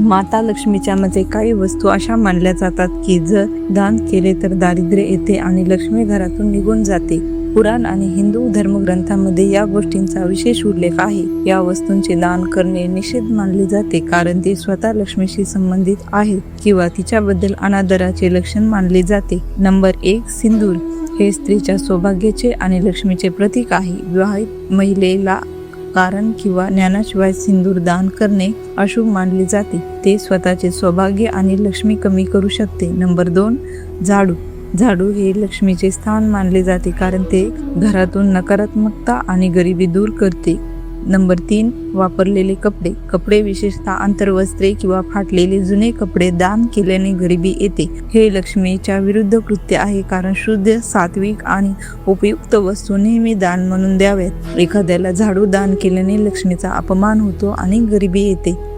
माता लक्ष्मीच्या मते काही वस्तू अशा मानल्या जातात की जर दान केले तर दारिद्र्य येते आणि लक्ष्मी घरातून निघून जाते. पुराण आणि हिंदू धर्मग्रंथामध्ये या गोष्टींचा विशेष उल्लेख आहे. या वस्तूंचे दान करणे निषेध मानले जाते कारण ते स्वतः लक्ष्मीशी संबंधित आहेत किंवा तिच्याबद्दल अनादराचे लक्षण मानले जाते. नंबर एक सिंदूर. हे स्त्रीच्या सौभाग्याचे आणि लक्ष्मीचे प्रतीक आहे. विवाहित महिलेला कारण किंवा ज्ञानाशिवाय सिंदूर दान करणे अशुभ मानले जाते. ते स्वतःचे सौभाग्य आणि लक्ष्मी कमी करू शकते. नंबर दोन झाडू. झाडू हे लक्ष्मीचे स्थान मानले जाते कारण ते घरातून नकारात्मकता आणि गरिबी दूर करते. नंबर तीन वापरलेले कपडे. कपडे विशेषतः आंतरवस्त्रे किंवा फाटलेले जुने कपडे दान केल्याने गरिबी येते. हे लक्ष्मीच्या विरुद्ध कृत्य आहे कारण शुद्ध सात्विक आणि उपयुक्त वस्तू नेहमी दान म्हणून द्याव्यात. एखाद्याला झाडू दान केल्याने लक्ष्मीचा अपमान होतो आणि गरिबी येते.